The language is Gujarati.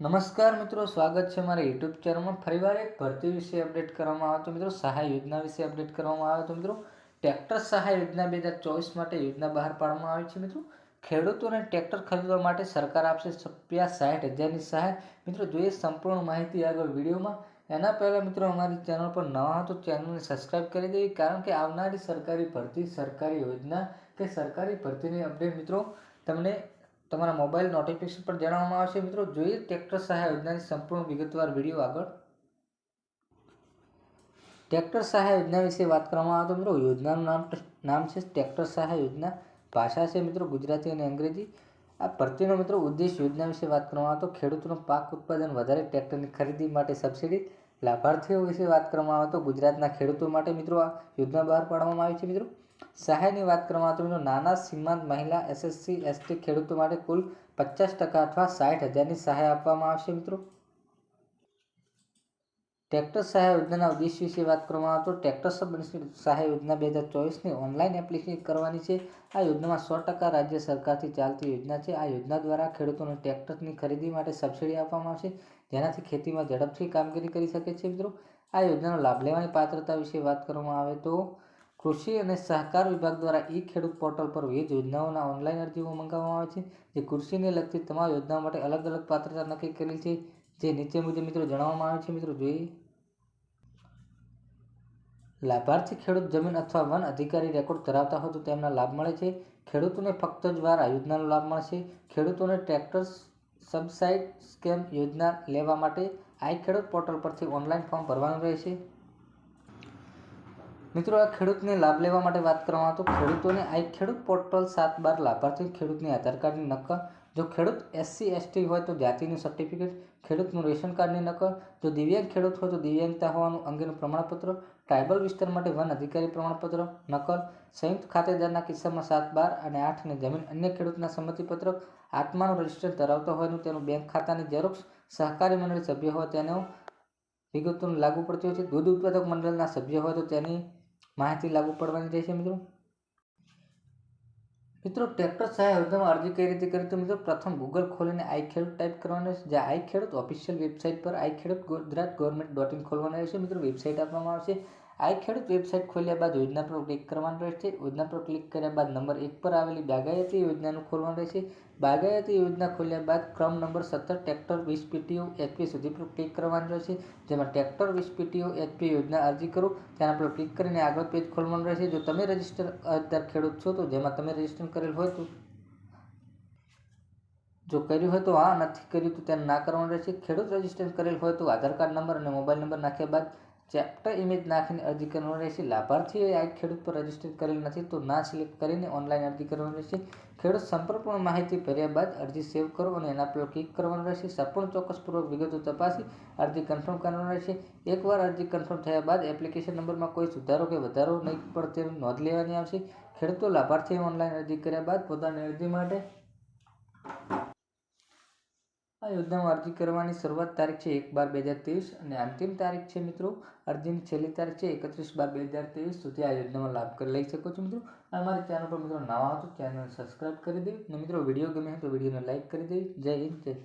નમસ્કાર મિત્રો, સ્વાગત છે મારા યુટ્યુબ ચેનલમાં. ફરીવાર એક ભરતી વિશે અપડેટ કરવામાં આવે તો મિત્રો, સહાય યોજના વિશે અપડેટ કરવામાં આવે તો મિત્રો, ટ્રેક્ટર સહાય યોજના બે હજાર ચોવીસ માટે યોજના બહાર પાડવામાં આવી છે મિત્રો. ખેડૂતોને ટ્રેક્ટર ખરીદવા માટે સરકાર આપશે રૂપિયા સાઠ હજારની સહાય. મિત્રો, જોઈએ સંપૂર્ણ માહિતી આગળ વિડીયોમાં. એના પહેલાં મિત્રો, અમારી ચેનલ પર નવા હતો ચેનલને સબસ્ક્રાઇબ કરી દેવી, કારણ કે આવનારી સરકારી ભરતી સરકારી યોજના કે સરકારી ભરતીની અપડેટ મિત્રો, તમને તમારા મોબાઈલ નોટિફિકેશન પર જણાવવામાં આવશે. મિત્રો, જોઈએ ટ્રેક્ટર સહાય યોજનાની સંપૂર્ણ વિગતવાર વીડિયો આગળ. ટ્રેક્ટર સહાય યોજના વિશે વાત કરવામાં આવે તો મિત્રો, યોજનાનું નામ નામ છે ટ્રેક્ટર સહાય યોજના. ભાષા છે મિત્રો ગુજરાતી અને અંગ્રેજી. આ ભરતીનો મિત્રો ઉદ્દેશ યોજના વિશે વાત કરવામાં આવે તો ખેડૂતોનો પાક ઉત્પાદન વધારે ટ્રેક્ટરની ખરીદી માટે સબસિડી લાભાર્થીઓ વિશે વાત કરવામાં આવે તો ગુજરાતના ખેડૂતો માટે મિત્રો આ યોજના બહાર પાડવામાં આવી છે મિત્રો. સહાયની વાત કરવામાં તો નાના સીમાંત મહિલા એસએસસી એસટી ખેડૂતો માટે કુલ પચાસ ટકા અથવા સાઠ હજારની સહાય આપવામાં આવશે મિત્રો. ટ્રેક્ટર સહાય યોજનાના ઉદ્દેશ વિશે વાત કરવામાં આવે તો ટ્રેક્ટર સબ સહાય યોજના બે હજાર ચોવીસની ઓનલાઈન એપ્લિકેશન કરવાની છે. આ યોજનામાં સો ટકા રાજ્ય સરકારથી ચાલતી યોજના છે. આ યોજના દ્વારા ખેડૂતોને ટ્રેક્ટરની ખરીદી માટે સબસિડી આપવામાં આવશે. જેનાથી ખેતીમાં ઝડપથી કામગીરી કરી શકે છે મિત્રો. આ યોજનાનો લાભ લેવાની પાત્રતા વિશે વાત કરવામાં આવે તો કૃષિ અને સહકાર વિભાગ દ્વારા ઈ ખેડૂત પોર્ટલ પર વિવિધ યોજનાઓના ઓનલાઈન અરજીઓ મંગાવવામાં આવે છે, જે કૃષિને લગતી તમામ યોજનાઓ માટે અલગ અલગ પાત્રતા નક્કી કરેલ છે, જે નીચે મુજબ મિત્રો જણાવવામાં આવે છે. મિત્રો જોઈએ લાભાર્થી ખેડૂત જમીન અથવા વન અધિકારી રેકોર્ડ ધરાવતા હોય તો તેમના લાભ મળે છે. ખેડૂતોને ફક્ત જ વાર આ યોજનાનો લાભ મળશે. ખેડૂતોને ટ્રેક્ટર સબસાઇડ સ્કેમ યોજના લેવા માટે આઈ ખેડૂત પોર્ટલ પરથી ઓનલાઈન ફોર્મ ભરવાનું રહેશે. મિત્રો, આ ખેડૂતને લાભ લેવા માટે વાત કરવામાં તો ખેડૂતોને આ ખેડૂત પોર્ટલ સાત બાર લાભાર્થી ખેડૂતની આધાર કાર્ડની નકલ, જો ખેડૂત એસસી એસટી હોય તો જાતિનું સર્ટિફિકેટ ખેડૂતનું રેશન કાર્ડની નકલ, જો દિવ્યાંગ ખેડૂત હોય તો દિવ્યાંગતા હોવાનું અંગેનું પ્રમાણપત્ર ટ્રાઇબલ વિસ્તાર માટે વન અધિકારી પ્રમાણપત્ર, નકલ, સંયુક્ત ખાતેદારના કિસ્સામાં સાત બાર અને આઠની જમીન અન્ય ખેડૂતના સંમતિપત્રક, આત્માનું રજિસ્ટર ધરાવતો હોયનું તેનું બેંક ખાતાની ઝેરોક્ષ સહકારી મંડળ સભ્ય હોય તેનો વિગતોનું લાગુ પડતી હોય છે. દૂધ ઉત્પાદક મંડળના સભ્ય હોય તો તેની માહિતી લાગુ પડવાની રહેશે મિત્રો? મિત્રો, ટ્રેક્ટર સહાય યોજનામાં અરજી કઈ રીતે કરી? તો મિત્રો, પ્રથમ ગૂગલ ખોલીને આઈ ખેડૂત ટાઈપ કરવાનું છે જ્યાં આઈ ખેડૂત ઓફિશિયલ વેબસાઇટ પર આઈ ખેડૂત ગુજરાત ગવર્મેન્ટ ડોટ ઇન ખોલવાનું રહેશે. મિત્રો વેબસાઇટ આપવામાં આવશે. આઈ ખેડૂત વેબસાઇટ ખોલ્યા બાદ યોજના પર ક્લિક કરવાનું રહેશે. યોજના પર ક્લિક કર્યા બાદ નંબર એક પર આવેલી બાગાયતી યોજનાનું ખોલવાનું રહેશે. બાગાયતી યોજના ખોલ્યા બાદ ક્રમ નંબર સત્તર ટ્રેક્ટર વીસ પીટીઓ એચપી સુધી પર ક્લિક કરવાનું રહેશે. જેમાં ટ્રેક્ટર વીસ પીટીઓ એચપી યોજના અરજી કરો. તેના પર ક્લિક કરીને આગળ પેજ ખોલવાનું રહેશે. જો તમે રજિસ્ટર અરજદાર ખેડૂત છો તો જેમાં તમે રજિસ્ટર કરેલ હોય તો જો કર્યું હોય તો હા, નથી કર્યું તો તેને ના કરવાનું રહેશે. ખેડૂત રજિસ્ટર કરેલ હોય તો આધાર કાર્ડ નંબર અને મોબાઈલ નંબર નાખ્યા બાદ ચેપ્ટર ઇમેજ નાખીને અરજી કરવાની રહેશે. લાભાર્થીએ આ ખેડૂત પર રજિસ્ટર કરેલ નથી તો ના સિલેક્ટ કરીને ઓનલાઈન અરજી કરવાની રહેશે. ખેડૂત સંપર્કપૂર્ણ માહિતી ભર્યા બાદ અરજી સેવ કરો અને એના પર ક્લિક કરવાનું રહેશે. સંપૂર્ણ ચોક્કસપૂર્વક વિગતો તપાસી અરજી કન્ફર્મ કરવાનું રહેશે. એકવાર અરજી કન્ફર્મ થયા બાદ એપ્લિકેશન નંબરમાં કોઈ સુધારો કે વધારો નહીં પણ તેની નોંધ લેવાની આવશે. ખેડૂતો લાભાર્થીએ ઓનલાઈન અરજી કર્યા બાદ પોતાની અરજી માટે આ યોજનામાં અરજી કરવાની શરૂઆત તારીખ છે એક બાર બે હજાર ત્રેવીસ અને અંતિમ તારીખ છે મિત્રો, અરજીની છેલ્લી તારીખ છે એકત્રીસ બાર બે હજાર ત્રેવીસ સુધી આ યોજનામાં લાભ કરી લઈ શકો છો મિત્રો. અમારી ચેનલ પર મિત્રો નવા હતો ચેનલ સબસ્ક્રાઈબ કરી દેવી. અને મિત્રો, વીડિયો ગમે તો વિડીયોને લાઇક કરી દેવી. જય હિન્દ, જય